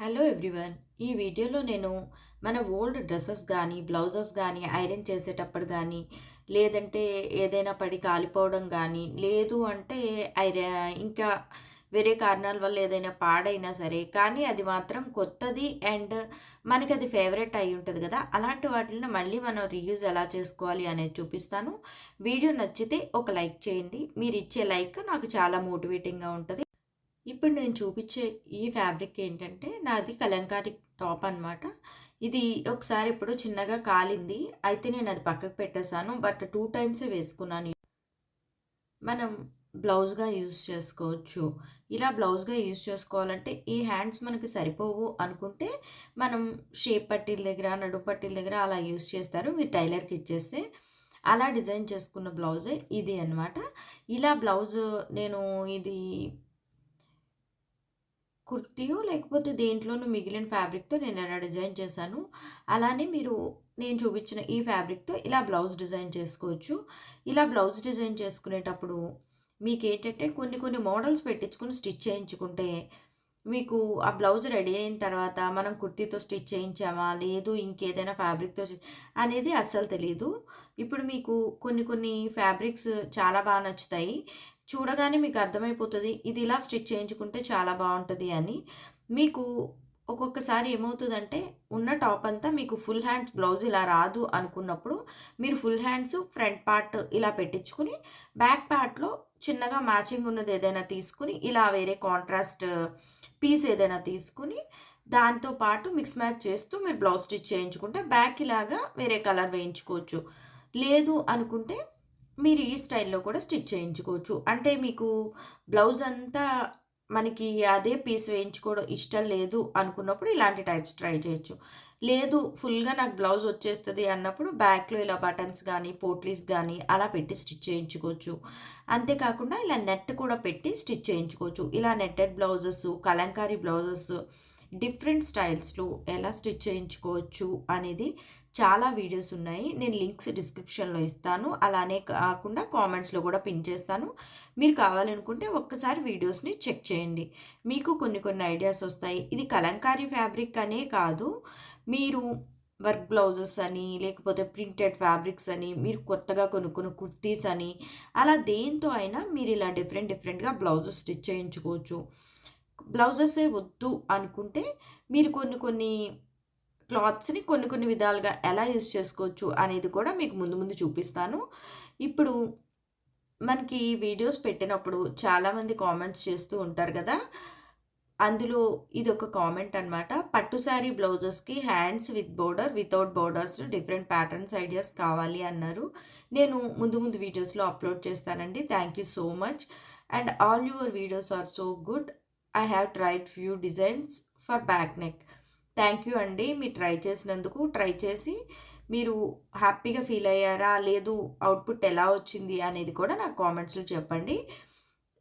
Hello everyone ఈ వీడియోలో నేను మన ఓల్డ్ డ్రెస్సెస్ కానీ బ్లౌజెస్ కానీ ఐరన్ చేసేటప్పుడు కానీ లేదంటే ఏదైనా పడి కాలిపోవడం కానీ లేదు అంటే ఐర ఇంకా వేరే కారణాల వల్ల ఏదైనా పాడైనా సరే కానీ అది మాత్రం కొత్తది అండ్ మనకి అది ఫేవరెట్ అయి ఉంటుంది కదా. అలాంటి వాటిని మళ్ళీ మనం రీయూజ్ ఎలా చేసుకోవాలి అనేది చూపిస్తాను. వీడియో నచ్చితే ఒక లైక్ చేయండి. మీరు ఇచ్చే లైక్ నాకు చాలా మోటివేటింగ్గా ఉంటుంది. ఇప్పుడు నేను చూపించే ఈ ఫ్యాబ్రిక్ ఏంటంటే నాది కలంకారీ టాప్ అనమాట ఇది ఒకసారి ఇప్పుడు చిన్నగా కాలింది. అయితే నేను అది పక్కకు పెట్టేశాను. బట్ టూ టైమ్సే వేసుకున్నాను. మనం బ్లౌజ్గా యూస్ చేసుకోవచ్చు. ఇలా బ్లౌజ్గా యూస్ చేసుకోవాలంటే ఈ హ్యాండ్స్ మనకి సరిపోవు అనుకుంటే మనం షేప్ పట్టీల దగ్గర నడుపు పట్టీల దగ్గర అలా యూస్ చేస్తారు. మీరు టైలర్కి ఇచ్చేస్తే అలా డిజైన్ చేసుకున్న బ్లౌజే ఇది అన్నమాట. ఇలా బ్లౌజ్ నేను ఇది కుర్తీయో లేకపోతే దేంట్లోనూ మిగిలిన ఫ్యాబ్రిక్తో నేను ఎలా డిజైన్ చేశాను అలానే మీరు నేను చూపించిన ఈ ఫ్యాబ్రిక్తో ఇలా బ్లౌజ్ డిజైన్ చేసుకోవచ్చు. ఇలా బ్లౌజ్ డిజైన్ చేసుకునేటప్పుడు మీకు ఏంటంటే కొన్ని కొన్ని మోడల్స్ పెట్టించుకుని స్టిచ్ చేయించుకుంటే మీకు ఆ బ్లౌజ్ రెడీ అయిన తర్వాత మనం కుర్తీతో స్టిచ్ చేయించామా లేదు ఇంకేదైనా ఫ్యాబ్రిక్తో అనేది అస్సలు తెలియదు ఇప్పుడు మీకు కొన్ని కొన్ని ఫ్యాబ్రిక్స్ చాలా బాగా నచ్చుతాయి. చూడగానే మీకు అర్థమైపోతుంది ఇది ఇలా స్టిచ్ చేయించుకుంటే చాలా బాగుంటుంది అని. మీకు ఒక్కొక్కసారి ఏమవుతుందంటే ఉన్న టాప్ అంతా మీకు ఫుల్ హ్యాండ్స్ బ్లౌజ్ ఇలా రాదు అనుకున్నప్పుడు మీరు ఫుల్ హ్యాండ్స్ ఫ్రంట్ పార్ట్ ఇలా పెట్టించుకుని బ్యాక్ పార్ట్లో చిన్నగా మ్యాచింగ్ ఉన్నది ఏదైనా తీసుకుని ఇలా వేరే కాంట్రాస్ట్ పీస్ ఏదైనా తీసుకుని దాంతో పాటు మిక్స్ మ్యాచ్ చేస్తూ మీరు బ్లౌజ్ స్టిచ్ చేయించుకుంటే బ్యాక్ ఇలాగా వేరే కలర్ వేయించుకోవచ్చు. లేదు అనుకుంటే మీరు ఈ స్టైల్లో కూడా స్టిచ్ చేయించుకోవచ్చు. అంటే మీకు బ్లౌజ్ అంతా మనకి అదే పీస్ వేయించుకోవడం ఇష్టం లేదు అనుకున్నప్పుడు ఇలాంటి టైప్స్ ట్రై చేయొచ్చు. లేదు ఫుల్గా నాకు బ్లౌజ్ వచ్చేస్తుంది అన్నప్పుడు బ్యాక్లో ఇలా బటన్స్ కానీ పోట్లీస్ కానీ అలా పెట్టి స్టిచ్ చేయించుకోవచ్చు. అంతేకాకుండా ఇలా నెట్ కూడా పెట్టి స్టిచ్ చేయించుకోవచ్చు. ఇలా netted blouses Kalamkari blouses different స్టైల్స్లో ఎలా స్టిచ్ చేయించుకోవచ్చు అనేది చాలా వీడియోస్ ఉన్నాయి. నేను లింక్స్ డిస్క్రిప్షన్లో ఇస్తాను. అలానే కాకుండా కామెంట్స్లో కూడా పిన్ చేస్తాను. మీరు కావాలనుకుంటే ఒక్కసారి వీడియోస్ని చెక్ చేయండి. మీకు కొన్ని కొన్ని ఐడియాస్ వస్తాయి. ఇది కలంకారీ ఫ్యాబ్రిక్ అనే కాదు. మీరు వర్క్ బ్లౌజెస్ అని లేకపోతే ప్రింటెడ్ ఫ్యాబ్రిక్స్ అని మీరు కొత్తగా కొనుక్కున్న కుర్తీస్ అని అలా దేంతో అయినా మీరు ఇలా డిఫరెంట్ డిఫరెంట్గా బ్లౌజెస్ స్టిచ్ చేయించుకోవచ్చు. బ్లౌజెసే వద్దు అనుకుంటే మీరు కొన్ని కొన్ని క్లాత్స్ని కొన్ని కొన్ని విధాలుగా ఎలా యూస్ చేసుకోవచ్చు అనేది కూడా మీకు ముందు ముందు చూపిస్తాను. ఇప్పుడు మనకి వీడియోస్ పెట్టినప్పుడు చాలామంది కామెంట్స్ చేస్తూ ఉంటారు కదా. అందులో ఇది ఒక కామెంట్ అనమాట పట్టు sari బ్లౌజెస్కి hands with border without borders different patterns ideas కావాలి అన్నారు. నేను ముందు ముందు వీడియోస్లో అప్లోడ్ చేస్తానండి. Thank you so much. And all your videos are so good. I have tried few designs for back neck. Thank you అండి. మీరు ట్రై చేసినందుకు ట్రై చేసి మీరు హ్యాపీగా ఫీల్ అయ్యారా? లేదు అవుట్పుట్ ఎలా వచ్చింది? అనేది కూడా నాకు కామెంట్స్లో చెప్పండి.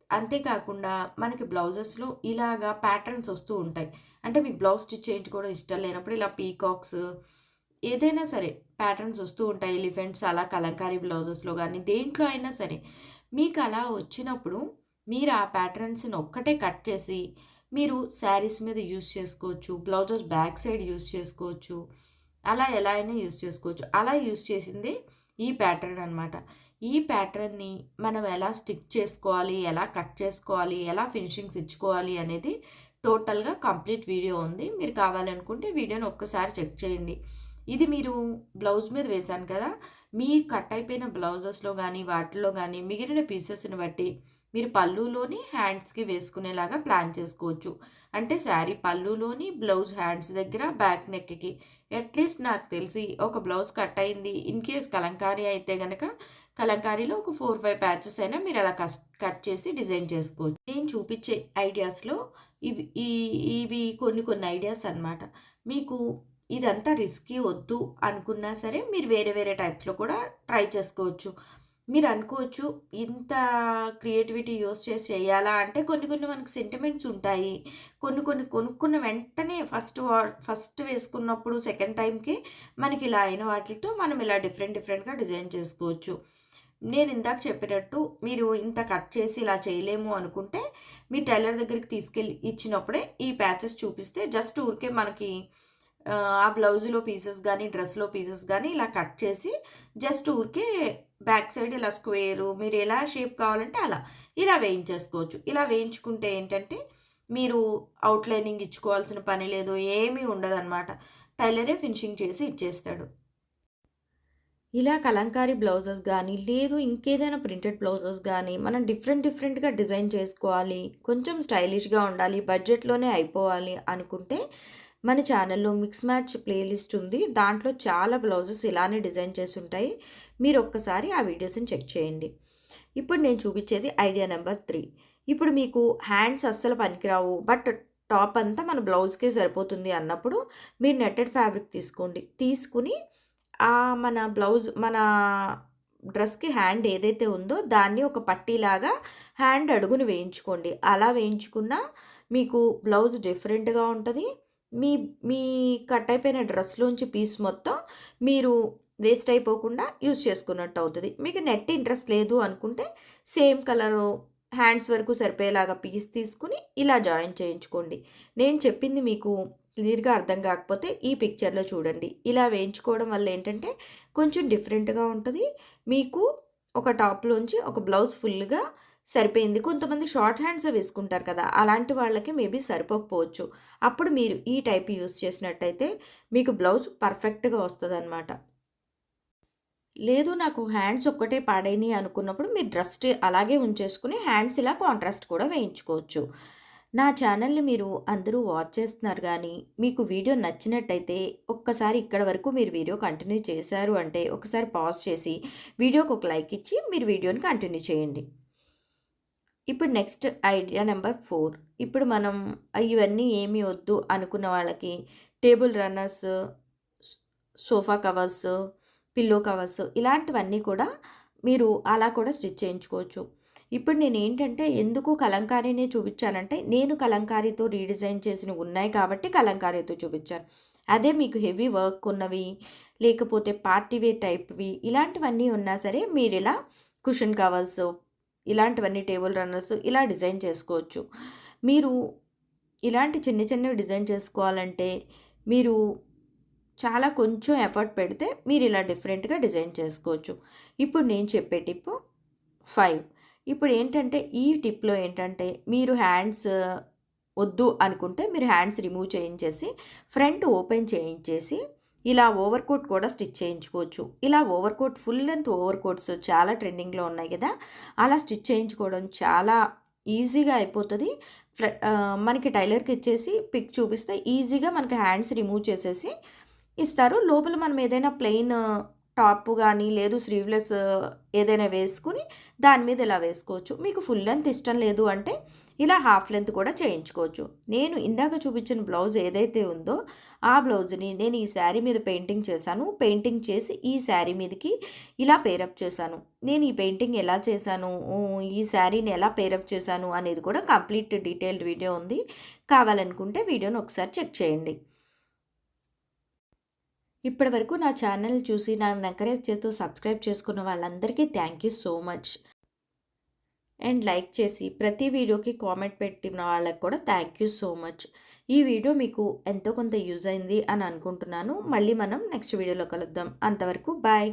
అంతేకాకుండా మనకి బ్లౌజెస్లో ఇలాగా ప్యాటర్న్స్ వస్తూ ఉంటాయి. అంటే మీకు బ్లౌజ్ స్టిచ్ చేయించుకోవడం ఇష్టం లేనప్పుడు ఇలా పీకాక్స్ ఏదైనా సరే ప్యాటర్న్స్ వస్తూ ఉంటాయి. ఎలిఫెంట్స్ అలా కలంకారీ బ్లౌజెస్లో కానీ దేంట్లో అయినా సరే మీకు అలా వచ్చినప్పుడు మీరు ఆ ప్యాటర్న్స్ని ఒక్కటే కట్ చేసి మీరు శారీస్ మీద యూస్ చేసుకోవచ్చు బ్లౌజెస్ బ్యాక్ సైడ్ యూస్ చేసుకోవచ్చు అలా ఎలా అయినా యూస్ చేసుకోవచ్చు. అలా యూస్ చేసింది ఈ ప్యాటర్న్ అనమాట ఈ ప్యాటర్న్ని మనం ఎలా స్టిక్ చేసుకోవాలి ఎలా కట్ చేసుకోవాలి ఎలా ఫినిషింగ్స్ ఇచ్చుకోవాలి అనేది టోటల్గా కంప్లీట్ వీడియో ఉంది. మీరు కావాలనుకుంటే వీడియోని ఒక్కసారి చెక్ చేయండి. ఇది మీరు బ్లౌజ్ మీద వేశాను కదా మీ కట్ అయిపోయిన బ్లౌజెస్లో కానీ వాటిలో కానీ మిగిలిన పీసెస్ని బట్టి మీరు పళ్ళులోని హ్యాండ్స్కి వేసుకునేలాగా ప్లాన్ చేసుకోవచ్చు. అంటే శారీ పళ్ళులోని బ్లౌజ్ హ్యాండ్స్ దగ్గర బ్యాక్ నెక్కి. అట్లీస్ట్ నాకు తెలిసి ఒక బ్లౌజ్ కట్ అయింది. ఇన్ కేస్ కలంకారీ అయితే కనుక కలంకారీలో ఒక ఫోర్ ఫైవ్ ప్యాచెస్ అయినా మీరు అలా కట్ చేసి డిజైన్ చేసుకోవచ్చు. నేను చూపించే ఐడియాస్లో ఇవి ఈ ఇవి కొన్ని కొన్ని ఐడియాస్ అనమాట మీకు ఇదంతా రిస్కీ వద్దు అనుకున్నా సరే మీరు వేరే వేరే టైప్స్లో కూడా ట్రై చేసుకోవచ్చు. మీరు అనుకోవచ్చు ఇంత క్రియేటివిటీ యూస్ చేసి చేయాలా? అంటే కొన్ని కొన్ని మనకు సెంటిమెంట్స్ ఉంటాయి. కొన్ని కొన్ని కొనుక్కున్న వెంటనే ఫస్ట్ ఫస్ట్ వేసుకున్నప్పుడు సెకండ్ టైంకి మనకి ఇలా అయిన వాటితో మనం ఇలా డిఫరెంట్ డిఫరెంట్గా డిజైన్ చేసుకోవచ్చు. నేను ఇందాక చెప్పినట్టు మీరు ఇంత కట్ చేసి ఇలా చేయలేము అనుకుంటే మీ టైలర్ దగ్గరికి తీసుకెళ్ళి ఇచ్చినప్పుడే ఈ ప్యాచెస్ చూపిస్తే జస్ట్ ఊరికే మనకి ఆ బ్లౌజ్లో పీసెస్ కానీ డ్రెస్లో పీసెస్ కానీ ఇలా కట్ చేసి జస్ట్ ఊరికే బ్యాక్ సైడ్ ఇలా స్క్వేరు మీరు ఎలా షేప్ కావాలంటే అలా. ఇలా వేయించేసుకోవచ్చు. ఇలా వేయించుకుంటే ఏంటంటే మీరు అవుట్లైనింగ్ ఇచ్చుకోవాల్సిన పని లేదు ఏమీ ఉండదన్నమాట. టైలరే ఫినిషింగ్ చేసి ఇచ్చేస్తాడు. ఇలా కలంకారీ బ్లౌజెస్ కానీ లేదు ఇంకేదైనా ప్రింటెడ్ బ్లౌజెస్ కానీ మనం డిఫరెంట్ డిఫరెంట్గా డిజైన్ చేసుకోవాలి కొంచెం స్టైలిష్గా ఉండాలి బడ్జెట్లోనే అయిపోవాలి అనుకుంటే మన ఛానల్లో మిక్స్ మ్యాచ్ ప్లేలిస్ట్ ఉంది. దాంట్లో చాలా బ్లౌజెస్ ఇలానే డిజైన్ చేసి ఉంటాయి. మీరు ఒక్కసారి ఆ వీడియోస్ని చెక్ చేయండి. ఇప్పుడు నేను చూపించేది ఐడియా నెంబర్ త్రీ. ఇప్పుడు మీకు హ్యాండ్స్ అస్సలు పనికిరావు బట్ టాప్ అంతా మన బ్లౌజ్కే సరిపోతుంది అన్నప్పుడు మీరు నెట్టెడ్ ఫ్యాబ్రిక్ తీసుకోండి. తీసుకుని మన బ్లౌజ్ మన డ్రెస్కి హ్యాండ్ ఏదైతే ఉందో దాన్ని ఒక పట్టీలాగా హ్యాండ్ అడుగుని వేయించుకోండి. అలా వేయించుకున్న మీకు బ్లౌజ్ డిఫరెంట్గా ఉంటుంది. మీ మీ కట్ అయిపోయిన డ్రెస్లోంచి పీస్ మొత్తం మీరు వేస్ట్ అయిపోకుండా యూస్ చేసుకున్నట్టు అవుతుంది. మీకు నెట్ ఇంట్రెస్ట్ లేదు అనుకుంటే సేమ్ కలరు హ్యాండ్స్ వరకు సరిపోయేలాగా పీస్ తీసుకుని ఇలా జాయిన్ చేయించుకోండి. నేను చెప్పింది మీకు క్లియర్గా అర్థం కాకపోతే ఈ పిక్చర్లో చూడండి. ఇలా వేయించుకోవడం వల్ల ఏంటంటే కొంచెం డిఫరెంట్గా ఉంటుంది. మీకు ఒక టాప్లోంచి ఒక బ్లౌజ్ ఫుల్గా సరిపోయింది. కొంతమంది షార్ట్ హ్యాండ్స్ వేసుకుంటారు కదా అలాంటి వాళ్ళకి మేబీ సరిపోకపోవచ్చు. అప్పుడు మీరు ఈ టైప్ యూస్ చేసినట్టయితే మీకు బ్లౌజ్ పర్ఫెక్ట్గా వస్తుంది అనమాట లేదు నాకు హ్యాండ్స్ ఒక్కటే పాడైనవి అనుకున్నప్పుడు మీరు డ్రెస్ అలాగే ఉంచేసుకుని హ్యాండ్స్ ఇలా కాంట్రాస్ట్ కూడా వేయించుకోవచ్చు. నా ఛానల్ని మీరు అందరూ వాచ్ చేస్తున్నారు కానీ మీకు వీడియో నచ్చినట్టయితే ఒక్కసారి ఇక్కడ వరకు మీరు వీడియో కంటిన్యూ చేశారు అంటే ఒకసారి పాజ్ చేసి వీడియోకి ఒక లైక్ ఇచ్చి మీరు వీడియోని కంటిన్యూ చేయండి. ఇప్పుడు నెక్స్ట్ ఐడియా నెంబర్ ఫోర్. ఇప్పుడు మనం ఇవన్నీ ఏమి వద్దు అనుకున్న వాళ్ళకి table runners sofa covers pillow covers ఇలాంటివన్నీ కూడా మీరు అలా కూడా స్టిచ్ చేయించుకోవచ్చు. ఇప్పుడు నేను ఏంటంటే ఎందుకు కలంకారీనే చూపించానంటే నేను కలంకారీతో రీడిజైన్ చేసినవి ఉన్నాయి కాబట్టి కలంకారీతో చూపించాను. అదే మీకు హెవీ వర్క్ ఉన్నవి లేకపోతే పార్టీ వేర్ టైప్వి ఇలాంటివన్నీ ఉన్నా సరే మీరు ఇలా కుషన్ కవర్స్ ఇలాంటివన్నీ టేబుల్ రన్నర్స్ ఇలా డిజైన్ చేసుకోవచ్చు. మీరు ఇలాంటి చిన్న చిన్నవి డిజైన్ చేసుకోవాలంటే మీరు చాలా కొంచెం ఎఫర్ట్ పెడితే మీరు ఇలా డిఫరెంట్గా డిజైన్ చేసుకోవచ్చు. ఇప్పుడు నేను చెప్పే టిప్ ఫైవ్. ఇప్పుడు ఏంటంటే ఈ టిప్లో ఏంటంటే మీరు హ్యాండ్స్ వద్దు అనుకుంటే మీరు హ్యాండ్స్ రిమూవ్ చేయించేసి ఫ్రంట్ ఓపెన్ చేయించేసి ఇలా ఓవర్ కోట్ కూడా స్టిచ్ చేయించుకోవచ్చు. ఇలా over coat full length over coats చాలా ట్రెండింగ్లో ఉన్నాయి కదా! అలా స్టిచ్ చేయించుకోవడం చాలా ఈజీగా అయిపోతుంది. మనకి టైలర్కి ఇచ్చేసి పిక్ చూపిస్తే ఈజీగా మనకి హ్యాండ్స్ రిమూవ్ చేసేసి ఇస్తారు. లోపల మనం ఏదైనా ప్లెయిన్ టాప్ కానీ లేదు స్లీవ్లెస్ ఏదైనా వేసుకుని దాని మీద ఇలా వేసుకోవచ్చు. మీకు ఫుల్ లెంత్ ఇష్టం లేదు అంటే ఇలా హాఫ్ లెంత్ కూడా చేయించుకోవచ్చు. నేను ఇందాక చూపించిన బ్లౌజ్ ఏదైతే ఉందో ఆ బ్లౌజ్ని నేను ఈ శారీ మీద పెయింటింగ్ చేశాను. పెయింటింగ్ చేసి ఈ శారీ మీదకి ఇలా పేరప్ చేశాను. నేను ఈ పెయింటింగ్ ఎలా చేశాను? ఈ శారీని ఎలా పేరప్ చేశాను అనేది కూడా కంప్లీట్ డీటెయిల్డ్ వీడియో ఉంది. కావాలనుకుంటే వీడియోని ఒకసారి చెక్ చేయండి. ఇప్పటి వరకు నా ఛానల్ చూసి నన్ను ఎంకరేజ్ చేస్తూ సబ్స్క్రైబ్ చేసుకున్న వాళ్ళందరికీ thank you so much and like చేసి ప్రతి వీడియోకి కామెంట్ పెట్టిన వాళ్ళకి కూడా థ్యాంక్ యూ సో మచ్ ఈ వీడియో మీకు ఎంతో కొంత యూజ్ అయింది అని అనుకుంటున్నాను. మళ్ళీ మనం నెక్స్ట్ వీడియోలో కలుద్దాం. అంతవరకు బాయ్